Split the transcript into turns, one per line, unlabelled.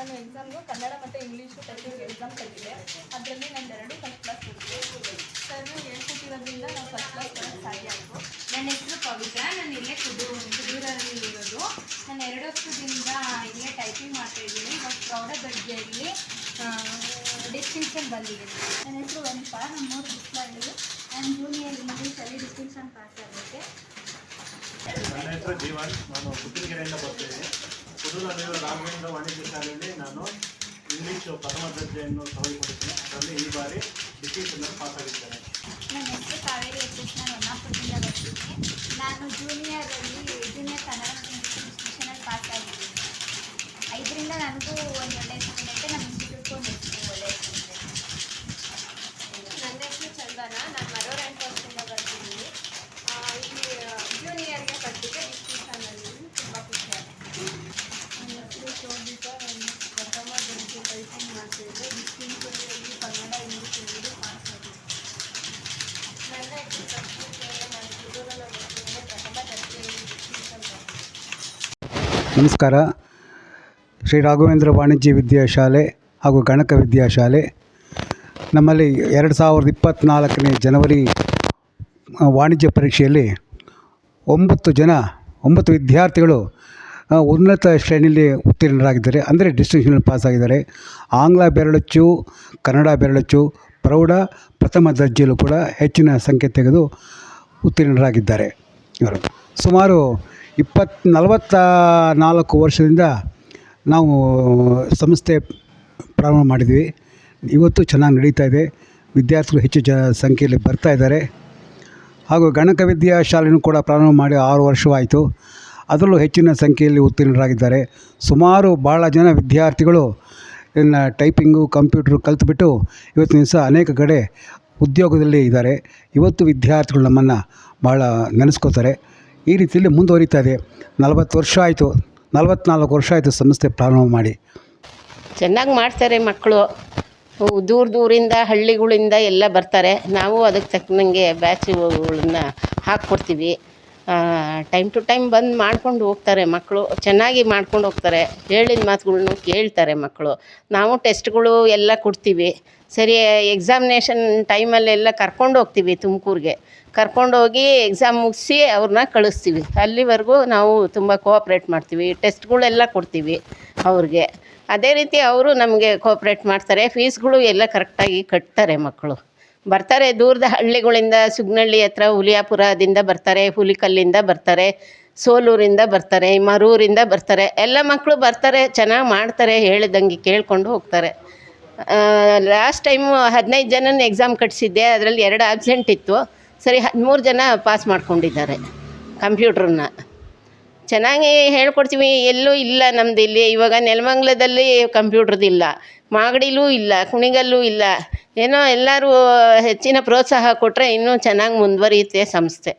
ನಾನು ಎಕ್ಸಾಮ್ಗೂ ಕನ್ನಡ ಮತ್ತು English typing exam ಕಟ್ಟಿದೆ ಅದರಲ್ಲಿ ನಾನು ಎರಡು ಫಸ್ಟ್ ಕ್ಲಾಸ್ ಕೊಟ್ಟಿದ್ದೆ ಸರ್ ಹೇಳ್ಕೊಟ್ಟಿರೋದ್ರಿಂದ ನಾವು ಫಸ್ಟ್ ಕ್ಲಾಸ್ ಬರೋಕ್ಕೆ ಸಾಧ್ಯ ಆಯಿತು.
ನನ್ನ ಹೆಸರು ಪವಿತ್ರ ನಾನು ಇಲ್ಲೇ ಕುದು ಕುದೂರಲ್ಲಿ ಇರೋದು. ನಾನು ಎರಡು ವರ್ಷದಿಂದ ಇಲ್ಲೇ ಟೈಪಿಂಗ್ ಮಾಡ್ತಾ ಇದ್ದೀನಿ. ಇವಾಗ ಪ್ರೌಢ ದರ್ಜೆಯಲ್ಲಿ ಡಿಸ್ಟಿಂಕ್ಷನ್ ಬಂದಿದೆ.
ನನ್ನ ಹೆಸರು ವಂದಿಪಾ ನಮ್ಮ ಮೂರು ಬಿಸ್ಲಹಳ್ಳಿ ನಾನು ಜೂನಿಯರ್ ಇಂಗ್ಲೀಷಲ್ಲಿ ಡಿಸ್ಟಿಂಕ್ಷನ್ ಪಾಸ್ ಆಗುತ್ತೆ
ನನ್ನ ಹೆಸರು ಜೀವನ್. ನಾನು ಪುತ್ತೂರುಗೆರೆಯಿಂದ ಬರ್ತಿದ್ದೀನಿ ಪುತ್ತೂರಲ್ಲಿರೋ ರಾಘವೇಂದ್ರ ವಾಣಿಜ್ಯ ಶಾಲೆಯಲ್ಲಿ ನಾನು ಇಂಗ್ಲೀಷು ಪ್ರಥಮ ದರ್ಜೆಯನ್ನು ತೆಗೆದುಕೊಂಡಿದ್ದೀನಿ ಅದರಲ್ಲಿ ಈ ಬಾರಿ ಡಿಸ್ಟಿಂಕ್ಷನ್ ಪಾಸ್ ಆಗಿದ್ದೇನೆ
ನನ್ನ ಹೆಸರು ಕಾವೇರಿ ಯತೀಶ್ ನಾನು ಹೊನ್ನಾಪುರದಿಂದ ಬರ್ತಿದ್ದೀನಿ ನಾನು ಜೂನಿಯರಲ್ಲಿ ಜೂನಿಯರ್ ಕನ್ನಡ ಮತ್ತು ಇಂಗ್ಲೀಷ್ ಡಿಸ್ಟಿಂಕ್ಷನಲ್ಲಿ ಪಾಸ್ ಆಗಿದ್ದೀನಿ ಐದರಿಂದ ನನಗೂ ಒಂದು ಒಳ್ಳೆಯ ಹೆಸರಿರುತ್ತೆ ನಮ್ಮ ಇನ್ಸ್ಟಿಟ್ಯೂಟ್ಗೂ ಒಂದು ಹೆಸರು ಒಳ್ಳೆಯ ಹೆಸರಿದೆ
ನನ್ನ ಹೆಸರು ಚಂದನ ನಾನು ಮರೋ ರ್ಯಾಂಕ್ ವರ್ಷದಿಂದ ಬರ್ತಿದ್ದೀನಿ ಆ, ಇಲ್ಲಿ ಜೂನಿಯರ್ಗೆ ಕಟ್ಟಿದ್ದೆ ಡಿಸ್ಟಿಂಕ್ಷನಲ್ಲಿ ತುಂಬ ಖುಷಿ ಆಗುತ್ತೆ
ನನ್ನ ಹೆಸರು ಶೋಭಿತಾ ನಾನು ಪ್ರಥಮ ದರ್ಜೆ ಟೈಪಿಂಗ್ ಮಾಡ್ತಿದ್ದೆ ಡಿಸ್ಟಿಂಕ್ಷನಲ್ಲಿ ಕನ್ನಡ ಇಂಗ್ಲೀಷ್ ಎರಡು ಪಾಸ್ ಆಗಿದೆ
ನನ್ನ ಹೆಸರು ಪ್ರಶ್ನೆ ನಾನು ಕುದೂರಲ್ಲಿ ಬರ್ತಿದ್ದೀನಿ ಪ್ರಥಮ ದರ್ಜೆಯಲ್ಲಿ ಡಿಸ್ಟಿಂಕ್ಷನ್
ನಮಸ್ಕಾರ. ಶ್ರೀ ರಾಘವೇಂದ್ರ ವಾಣಿಜ್ಯ ವಿದ್ಯಾಶಾಲೆ ಹಾಗೂ ಗಣಕ ವಿದ್ಯಾಶಾಲೆ. ನಮ್ಮಲ್ಲಿ ಎರಡು ಸಾವಿರದ ಇಪ್ಪತ್ತ್ನಾಲ್ಕನೇ ಜನವರಿ ವಾಣಿಜ್ಯ ಪರೀಕ್ಷೆಯಲ್ಲಿ ಒಂಬತ್ತು ಜನ, ಒಂಬತ್ತು ವಿದ್ಯಾರ್ಥಿಗಳು ಉನ್ನತ ಶ್ರೇಣಿಯಲ್ಲಿ ಉತ್ತೀರ್ಣರಾಗಿದ್ದಾರೆ. ಅಂದರೆ ಡಿಸ್ಟಿಂಕ್ಷನ್ ಪಾಸ್ ಆಗಿದ್ದಾರೆ ಆಂಗ್ಲ ಬೆರಳಚ್ಚು, ಕನ್ನಡ ಬೆರಳಚ್ಚು, ಪ್ರೌಢ, ಪ್ರಥಮ ದರ್ಜೆಯಲ್ಲೂ ಕೂಡ ಹೆಚ್ಚಿನ ಸಂಖ್ಯೆ ತೆಗೆದು ಉತ್ತೀರ್ಣರಾಗಿದ್ದಾರೆ ಇವರು. ಸುಮಾರು ಇಪ್ಪತ್ತು ನಲವತ್ತ ನಾಲ್ಕು ವರ್ಷದಿಂದ ನಾವು ಸಂಸ್ಥೆ ಪ್ರಾರಂಭ ಮಾಡಿದ್ವಿ. ಇವತ್ತು ಚೆನ್ನಾಗಿ ನಡೀತಾ ಇದೆ. ವಿದ್ಯಾರ್ಥಿಗಳು ಹೆಚ್ಚು ಜ, ಸಂಖ್ಯೆಯಲ್ಲಿ ಬರ್ತಾ ಇದ್ದಾರೆ. ಹಾಗೂ ಗಣಕ ವಿದ್ಯಾ ಶಾಲೆನೂ ಕೂಡ ಪ್ರಾರಂಭ ಮಾಡಿ ಆರು ವರ್ಷವಾಯಿತು. ಅದರಲ್ಲೂ ಹೆಚ್ಚಿನ ಸಂಖ್ಯೆಯಲ್ಲಿ ಉತ್ತೀರ್ಣರಾಗಿದ್ದಾರೆ. ಸುಮಾರು ಭಾಳ ಜನ ವಿದ್ಯಾರ್ಥಿಗಳು ಇನ್ನು ಟೈಪಿಂಗು, ಕಂಪ್ಯೂಟ್ರು ಕಲ್ತ್ಬಿಟ್ಟು ಇವತ್ತಿನ ದಿವಸ ಅನೇಕ ಕಡೆ ಉದ್ಯೋಗದಲ್ಲಿ ಇದ್ದಾರೆ. ಇವತ್ತು ವಿದ್ಯಾರ್ಥಿಗಳು ನಮ್ಮನ್ನು ಭಾಳ ನೆನೆಸ್ಕೋತಾರೆ. ಈ ರೀತಿಯಲ್ಲಿ ಮುಂದುವರಿತಾ ಇದೆ. ನಲವತ್ತು ವರ್ಷ ಆಯಿತು. ನಲವತ್ತ್ನಾಲ್ಕು ವರ್ಷ ಆಯಿತು ಸಂಸ್ಥೆ ಪ್ರಾರಂಭ ಮಾಡಿ.
ಚೆನ್ನಾಗಿ ಮಾಡ್ತಾರೆ ಮಕ್ಕಳು. ದೂರ ದೂರಿಂದ, ಹಳ್ಳಿಗಳಿಂದ ಎಲ್ಲ ಬರ್ತಾರೆ. ನಾವು ಅದಕ್ಕೆ ತಕ್ಕನಂಗೆ ಬ್ಯಾಚುಗಳನ್ನ ಹಾಕ್ಕೊಡ್ತೀವಿ. ಟೈಮ್ ಟು ಟೈಮ್ ಬಂದು ಮಾಡ್ಕೊಂಡು ಹೋಗ್ತಾರೆ ಮಕ್ಕಳು ಚೆನ್ನಾಗಿ ಮಾಡ್ಕೊಂಡು ಹೋಗ್ತಾರೆ. ಹೇಳಿದ ಮಾತುಗಳ್ನು ಕೇಳ್ತಾರೆ ಮಕ್ಕಳು ನಾವು ಟೆಸ್ಟ್ಗಳು ಎಲ್ಲ ಕೊಡ್ತೀವಿ. ಸರಿ ಎಕ್ಸಾಮಿನೇಷನ್ ಟೈಮಲ್ಲೆಲ್ಲ ಕರ್ಕೊಂಡು ಹೋಗ್ತೀವಿ ತುಮಕೂರಿಗೆ. ಕರ್ಕೊಂಡೋಗಿ ಎಕ್ಸಾಮ್ ಮುಗಿಸಿ ಅವ್ರನ್ನ ಕಳಿಸ್ತೀವಿ. ಅಲ್ಲಿವರೆಗೂ ನಾವು ತುಂಬ ಕೋಆಪ್ರೇಟ್ ಮಾಡ್ತೀವಿ. ಟೆಸ್ಟ್ಗಳೆಲ್ಲ ಕೊಡ್ತೀವಿ ಅವ್ರಿಗೆ. ಅದೇ ರೀತಿ ಅವರು ನಮಗೆ ಕೋಆಪ್ರೇಟ್ ಮಾಡ್ತಾರೆ. ಫೀಸ್ಗಳು ಎಲ್ಲ ಕರೆಕ್ಟಾಗಿ ಕಟ್ತಾರೆ ಮಕ್ಕಳು ಬರ್ತಾರೆ, ದೂರದ ಹಳ್ಳಿಗಳಿಂದ ಸುಗ್ನಳ್ಳಿ ಹತ್ರ, ಹುಲಿಯಾಪುರದಿಂದ ಬರ್ತಾರೆ, ಹುಲಿಕಲ್ಲಿಂದ ಬರ್ತಾರೆ, ಸೋಲೂರಿಂದ ಬರ್ತಾರೆ, ಮರೂರಿಂದ ಬರ್ತಾರೆ, ಎಲ್ಲ ಮಕ್ಕಳು ಬರ್ತಾರೆ, ಚೆನ್ನಾಗಿ ಮಾಡ್ತಾರೆ ಹೇಳಿದಂಗೆ ಕೇಳ್ಕೊಂಡು ಹೋಗ್ತಾರೆ. ಲಾಸ್ಟ್ ಟೈಮು ಹದಿನೈದು ಜನನ ಎಕ್ಸಾಮ್ ಕಟ್ಸಿದ್ದೆ, ಅದರಲ್ಲಿ ಎರಡು ಆಬ್ಸೆಂಟ್ ಇತ್ತು. ಸರಿ, ಹದಿಮೂರು ಜನ ಪಾಸ್ ಮಾಡ್ಕೊಂಡಿದ್ದಾರೆ ಕಂಪ್ಯೂಟ್ರನ್ನ ಚೆನ್ನಾಗಿ ಹೇಳ್ಕೊಡ್ತೀವಿ, ಎಲ್ಲೂ ಇಲ್ಲ ನಮ್ದು ಇಲ್ಲಿ. ಇವಾಗ ನೆಲಮಂಗ್ಲದಲ್ಲಿ ಕಂಪ್ಯೂಟ್ರದಿಲ್ಲ ಮಾಗಡಿಲೂ ಇಲ್ಲ, ಕುಣಿಗಲ್ಲೂ ಇಲ್ಲ. ಏನೋ ಎಲ್ಲರೂ ಹೆಚ್ಚಿನ ಪ್ರೋತ್ಸಾಹ ಕೊಟ್ಟರೆ ಇನ್ನೂ ಚೆನ್ನಾಗಿ ಮುಂದುವರಿಯುತ್ತೆ ಸಂಸ್ಥೆ.